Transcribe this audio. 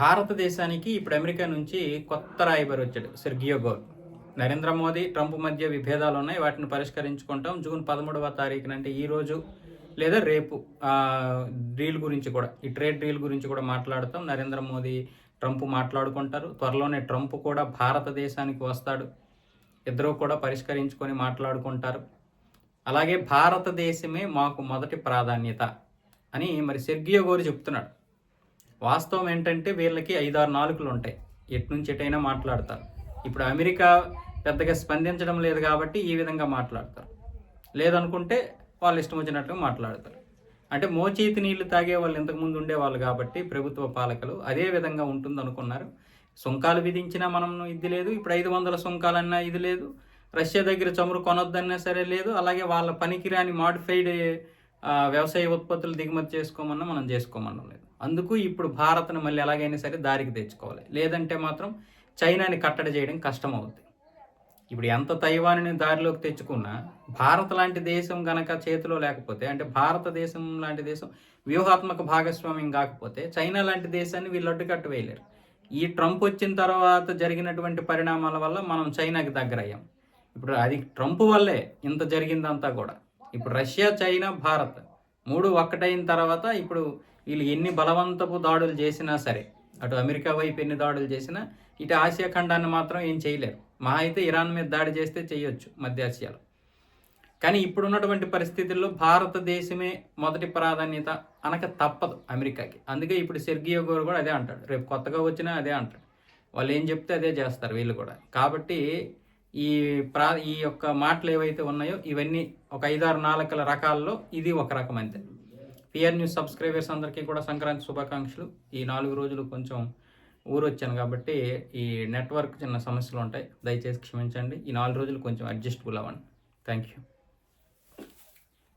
భారతదేశానికి ఇప్పుడు అమెరికా నుంచి కొత్త రాయబారి వచ్చాడు Sergio Gor. Narendra Modi Trump మధ్య విభేదాలు ఉన్నాయి వాటిని పరిష్కరించుకుంటాం. జూన్ పదమూడవ తారీఖున అంటే ఈరోజు లేదా రేపు డీల్ గురించి కూడా ఈ ట్రేడ్ డీల్ గురించి కూడా మాట్లాడతాం. నరేంద్ర మోదీ ట్రంప్ మాట్లాడుకుంటారు. త్వరలోనే ట్రంప్ కూడా భారతదేశానికి వస్తాడు. ఇద్దరు కూడా పరిష్కరించుకొని మాట్లాడుకుంటారు. అలాగే భారతదేశమే మాకు మొదటి ప్రాధాన్యత అని మరి సెర్గియో గోరు చెప్తున్నాడు. వాస్తవం ఏంటంటే వీళ్ళకి ఐదారు నాలుగులు ఉంటాయి ఎటు నుంచి ఎటైనా మాట్లాడతారు. ఇప్పుడు అమెరికా పెద్దగా స్పందించడం లేదు కాబట్టి ఈ విధంగా మాట్లాడతారు. లేదనుకుంటే వాళ్ళు ఇష్టం వచ్చినట్టుగా మాట్లాడతారు. అంటే మోచేతి నీళ్ళు తాగే వాళ్ళు ఇంతకుముందు ఉండేవాళ్ళు కాబట్టి ప్రభుత్వ పాలకులు అదే విధంగా ఉంటుంది అనుకున్నారు సుంకాలు విధించినా మనం ఇది లేదు. ఇప్పుడు ఐదు వందల సుంకాలన్నా ఇది లేదు. రష్యా దగ్గర చమురు కొనొద్దన్నా సరే లేదు. అలాగే వాళ్ళ పనికిరాని మాడిఫైడ్ వ్యవసాయ ఉత్పత్తులు దిగుమతి చేసుకోమన్నా మనం చేసుకోమన్నా లేదు. అందుకు ఇప్పుడు భారత్ను మళ్ళీ ఎలాగైనా సరే దారికి తెచ్చుకోవాలి. లేదంటే మాత్రం చైనాని కట్టడి చేయడం కష్టం ఇప్పుడు ఎంత తైవాన్ని దారిలోకి తెచ్చుకున్నా భారత్ లాంటి దేశం గనక చేతిలో లేకపోతే అంటే భారతదేశం లాంటి దేశం వ్యూహాత్మక భాగస్వామ్యం కాకపోతే చైనా లాంటి దేశాన్ని వీళ్ళు అడ్డుకట్టు వేయలేరు. ఈ ట్రంప్ వచ్చిన తర్వాత జరిగినటువంటి పరిణామాల వల్ల మనం చైనాకి దగ్గరయ్యాం. ఇప్పుడు అది ట్రంప్ వల్లే ఇంత జరిగిందంతా కూడా. ఇప్పుడు రష్యా చైనా భారత్ మూడు ఒక్కటైన తర్వాత ఇప్పుడు వీళ్ళు ఎన్ని బలవంతపు దాడులు చేసినా సరే అటు అమెరికా వైపు ఎన్ని దాడులు చేసినా ఇటు ఆసియా ఖండాన్ని మాత్రం ఏం చేయలేరు. మా అయితే ఇరాన్ మీద దాడి చేస్తే చేయొచ్చు మధ్య ఆసియాలో. కానీ ఇప్పుడున్నటువంటి పరిస్థితుల్లో భారతదేశమే మొదటి ప్రాధాన్యత అనక తప్పదు అమెరికాకి. అందుకే ఇప్పుడు సెర్గియో గోరు కూడా అదే అంటాడు. రేపు కొత్తగా వచ్చినా అదే అంటాడు. వాళ్ళు ఏం చెప్తే అదే చేస్తారు వీళ్ళు కూడా. కాబట్టి ఈ ప్రా ఈ యొక్క మాటలు ఏవైతే ఉన్నాయో ఇవన్నీ ఒక ఐదారు నాలుగుల రకాల్లో ఇది ఒక రకం అంతే పిఆర్ న్యూస్ సబ్స్క్రైబర్స్ అందరికీ కూడా సంక్రాంతి శుభాకాంక్షలు. ఈ నాలుగు రోజులు కొంచెం ఊరు వచ్చాను కాబట్టి ఈ నెట్వర్క్ చిన్న సమస్యలు ఉంటాయి. దయచేసి క్షమించండి. ఈ నాలుగు రోజులు కొంచెం అడ్జస్టబుల్ అవ్వండి. Thank you